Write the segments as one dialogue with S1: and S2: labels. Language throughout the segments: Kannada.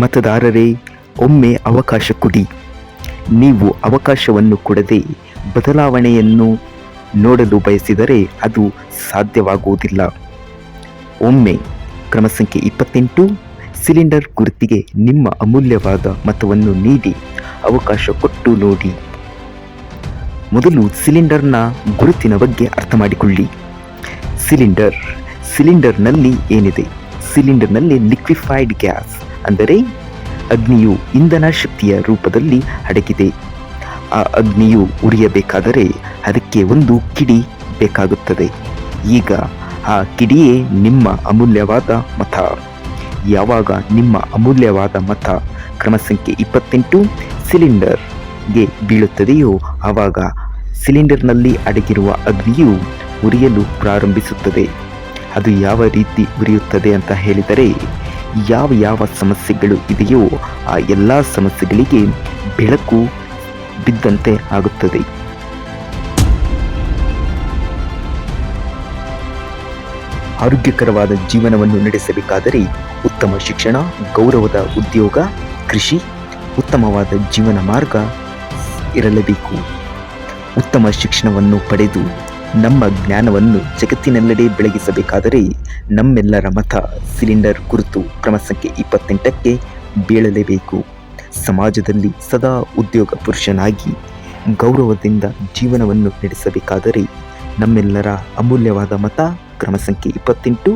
S1: ಮತದಾರರೇ, ಒಮ್ಮೆ ಅವಕಾಶ ಕೊಡಿ. ನೀವು ಅವಕಾಶವನ್ನು ಕೊಡದೆ ಬದಲಾವಣೆಯನ್ನು ನೋಡಲು ಬಯಸಿದರೆ ಅದು ಸಾಧ್ಯವಾಗುವುದಿಲ್ಲ. ಒಮ್ಮೆ, ಕ್ರಮ ಸಂಖ್ಯೆ ಇಪ್ಪತ್ತೆಂಟು, ಸಿಲಿಂಡರ್ ಗುರುತಿಗೆ ನಿಮ್ಮ ಅಮೂಲ್ಯವಾದ ಮತವನ್ನು ನೀಡಿ ಅವಕಾಶ ಕೊಟ್ಟು ನೋಡಿ. ಮೊದಲು ಸಿಲಿಂಡರ್ನ ಗುರುತಿನ ಬಗ್ಗೆ ಅರ್ಥ ಮಾಡಿಕೊಳ್ಳಿ ಸಿಲಿಂಡರ್, ಸಿಲಿಂಡರ್ನಲ್ಲಿ ಏನಿದೆ? ಸಿಲಿಂಡರ್ನಲ್ಲಿ ಲಿಕ್ವಿಫೈಡ್ ಗ್ಯಾಸ್. ಅಂದರೆ ಅಗ್ನಿಯು ಇಂಧನ ಶಕ್ತಿಯ ರೂಪದಲ್ಲಿ ಅಡಗಿದೆ. ಆ ಅಗ್ನಿಯು ಉರಿಯಬೇಕಾದರೆ ಅದಕ್ಕೆ ಒಂದು ಕಿಡಿ ಬೇಕಾಗುತ್ತದೆ. ಈಗ ಆ ಕಿಡಿಯೇ ನಿಮ್ಮ ಅಮೂಲ್ಯವಾದ ಮತ ಯಾವಾಗ ನಿಮ್ಮ ಅಮೂಲ್ಯವಾದ ಮತ ಕ್ರಮಸಂಖ್ಯೆ ಇಪ್ಪತ್ತೆಂಟು ಸಿಲಿಂಡರ್ಗೆ ಬೀಳುತ್ತದೆಯೋ ಆವಾಗ ಸಿಲಿಂಡರ್ನಲ್ಲಿ ಅಡಗಿರುವ ಅಗ್ನಿಯು ಉರಿಯಲು ಪ್ರಾರಂಭಿಸುತ್ತದೆ. ಅದು ಯಾವ ರೀತಿ ಉರಿಯುತ್ತದೆ ಅಂತ ಹೇಳಿದರೆ ಯಾವ ಯಾವ ಸಮಸ್ಯೆಗಳು ಇದೆಯೋ ಆ ಎಲ್ಲ ಸಮಸ್ಯೆಗಳಿಗೆ ಬೆಳಕು ಬಿದ್ದಂತೆ ಆಗುತ್ತದೆ. ಆರೋಗ್ಯಕರವಾದ ಜೀವನವನ್ನು ನಡೆಸಬೇಕಾದರೆ ಉತ್ತಮ ಶಿಕ್ಷಣ, ಗೌರವದ ಉದ್ಯೋಗ, ಕೃಷಿ, ಉತ್ತಮವಾದ ಜೀವನ ಮಾರ್ಗ ಇರಲೇಬೇಕು. ಉತ್ತಮ ಶಿಕ್ಷಣವನ್ನು ಪಡೆದು ನಮ್ಮ ಜ್ಞಾನವನ್ನು ಜಗತ್ತಿನೆಲ್ಲೆಡೆ ಬೆಳಗಿಸಬೇಕಾದರೆ ನಮ್ಮೆಲ್ಲರ ಮತ ಸಿಲಿಂಡರ್ ಕುರಿತು ಕ್ರಮ ಸಂಖ್ಯೆ ಇಪ್ಪತ್ತೆಂಟಕ್ಕೆ ಬೀಳಲೇಬೇಕು. ಸಮಾಜದಲ್ಲಿ ಸದಾ ಉದ್ಯೋಗ ಪುರುಷನಾಗಿ ಗೌರವದಿಂದ ಜೀವನವನ್ನು ನಡೆಸಬೇಕಾದರೆ ನಮ್ಮೆಲ್ಲರ ಅಮೂಲ್ಯವಾದ ಮತ ಕ್ರಮ ಸಂಖ್ಯೆ ಇಪ್ಪತ್ತೆಂಟು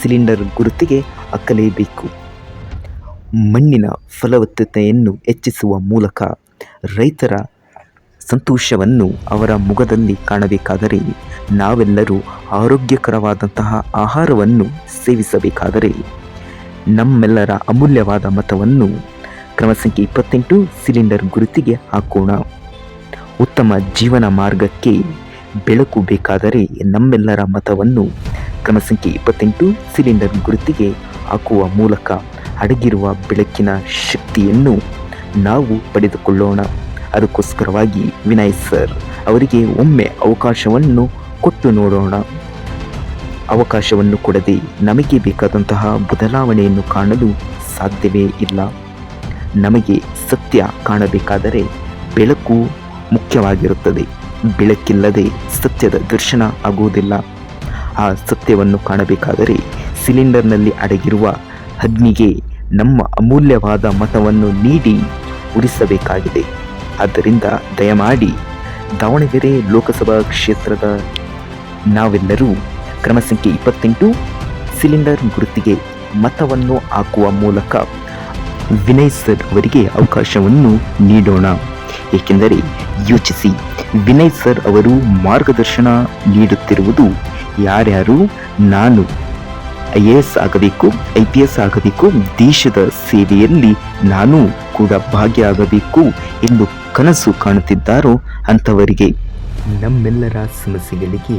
S1: ಸಿಲಿಂಡರ್ ಗುರುತಿಗೆ ಹಾಕಲೇಬೇಕು. ಮಣ್ಣಿನ ಫಲವತ್ತತೆಯನ್ನು ಹೆಚ್ಚಿಸುವ ಮೂಲಕ ರೈತರ ಸಂತೋಷವನ್ನು ಅವರ ಮುಖದಲ್ಲಿ ಕಾಣಬೇಕಾದರೆ ನಾವೆಲ್ಲರೂ ಆರೋಗ್ಯಕರವಾದಂತಹ ಆಹಾರವನ್ನು ಸೇವಿಸಬೇಕಾದರೆ ನಮ್ಮೆಲ್ಲರ ಅಮೂಲ್ಯವಾದ ಮತವನ್ನು ಕ್ರಮ ಸಂಖ್ಯೆ ಇಪ್ಪತ್ತೆಂಟು ಸಿಲಿಂಡರ್ ಗುರುತಿಗೆ ಹಾಕೋಣ. ಉತ್ತಮ ಜೀವನ ಮಾರ್ಗಕ್ಕೆ ಬೆಳಕು ಬೇಕಾದರೆ ನಮ್ಮೆಲ್ಲರ ಮತವನ್ನು ಕ್ರಮ ಸಂಖ್ಯೆ ಇಪ್ಪತ್ತೆಂಟು ಸಿಲಿಂಡರ್ ಗುರುತಿಗೆ ಹಾಕುವ ಮೂಲಕ ಅಡಗಿರುವ ಬೆಳಕಿನ ಶಕ್ತಿಯನ್ನು ನಾವು ಪಡೆದುಕೊಳ್ಳೋಣ. ಅದಕ್ಕೋಸ್ಕರವಾಗಿ ವಿನಯ್ ಸರ್ ಅವರಿಗೆ ಒಮ್ಮೆ ಅವಕಾಶವನ್ನು ಕೊಟ್ಟು ನೋಡೋಣ. ಅವಕಾಶವನ್ನು ಕೊಡದೆ ನಮಗೆ ಬೇಕಾದಂತಹ ಬದಲಾವಣೆಯನ್ನು ಕಾಣಲು ಸಾಧ್ಯವೇ ಇಲ್ಲ. ನಮಗೆ ಸತ್ಯ ಕಾಣಬೇಕಾದರೆ ಬೆಳಕು ಮುಖ್ಯವಾಗಿರುತ್ತದೆ. ಬೆಳಕಿಲ್ಲದೆ ಸತ್ಯದ ದರ್ಶನ ಆಗುವುದಿಲ್ಲ. ಆ ಸತ್ಯವನ್ನು ಕಾಣಬೇಕಾದರೆ ಸಿಲಿಂಡರ್ನಲ್ಲಿ ಅಡಗಿರುವ ಅಗ್ನಿಗೆ ನಮ್ಮ ಅಮೂಲ್ಯವಾದ ಮತವನ್ನು ನೀಡಿ ಉರಿಸಬೇಕಾಗಿದೆ. ಆದ್ದರಿಂದ ದಯಮಾಡಿ ದಾವಣಗೆರೆ ಲೋಕಸಭಾ ಕ್ಷೇತ್ರದ ನಾವೆಲ್ಲರೂ ಕ್ರಮ ಸಂಖ್ಯೆ ಇಪ್ಪತ್ತೆಂಟು ಸಿಲಿಂಡರ್ ಗುರುತಿಗೆ ಮತವನ್ನು ಹಾಕುವ ಮೂಲಕ ವಿನಯ್ ಸರ್ ಅವರಿಗೆ ಅವಕಾಶವನ್ನು ನೀಡೋಣ. ಏಕೆಂದರೆ ಯೋಚಿಸಿ, ವಿನಯ್ ಸರ್ ಅವರು ಮಾರ್ಗದರ್ಶನ ನೀಡುತ್ತಿರುವುದು ಯಾರ್ಯಾರು? ನಾನು. ಐ ಎ ಎಸ್ ಆಗಬೇಕು, ಐ ಪಿ ಎಸ್ ಆಗಬೇಕು, ದೇಶದ ಸೇವೆಯಲ್ಲಿ ನಾನು ಕೂಡ ಭಾಗಿಯಾಗಬೇಕು ಎಂದು ಕನಸು ಕಾಣುತ್ತಿದ್ದಾರೋ ಅಂಥವರಿಗೆ. ನಮ್ಮೆಲ್ಲರ ಸಮಸ್ಯೆಗಳಿಗೆ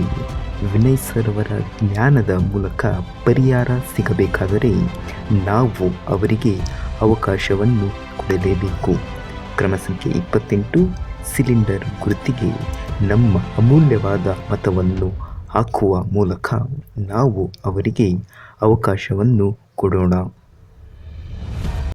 S1: ವಿನಯ್ ಸರ್ವರ ಜ್ಞಾನದ ಮೂಲಕ ಪರಿಹಾರ ಸಿಗಬೇಕಾದರೆ ನಾವು ಅವರಿಗೆ ಅವಕಾಶವನ್ನು ಕೊಡಲೇಬೇಕು. ಕ್ರಮ ಸಂಖ್ಯೆ ಇಪ್ಪತ್ತೆಂಟು, ಸಿಲಿಂಡರ್ ಗುರುತಿಗೆ ನಮ್ಮ ಅಮೂಲ್ಯವಾದ ಮತವನ್ನು ಹಾಕುವ ಮೂಲಕ ನಾವು ಅವರಿಗೆ ಅವಕಾಶವನ್ನು ಕೊಡೋಣ.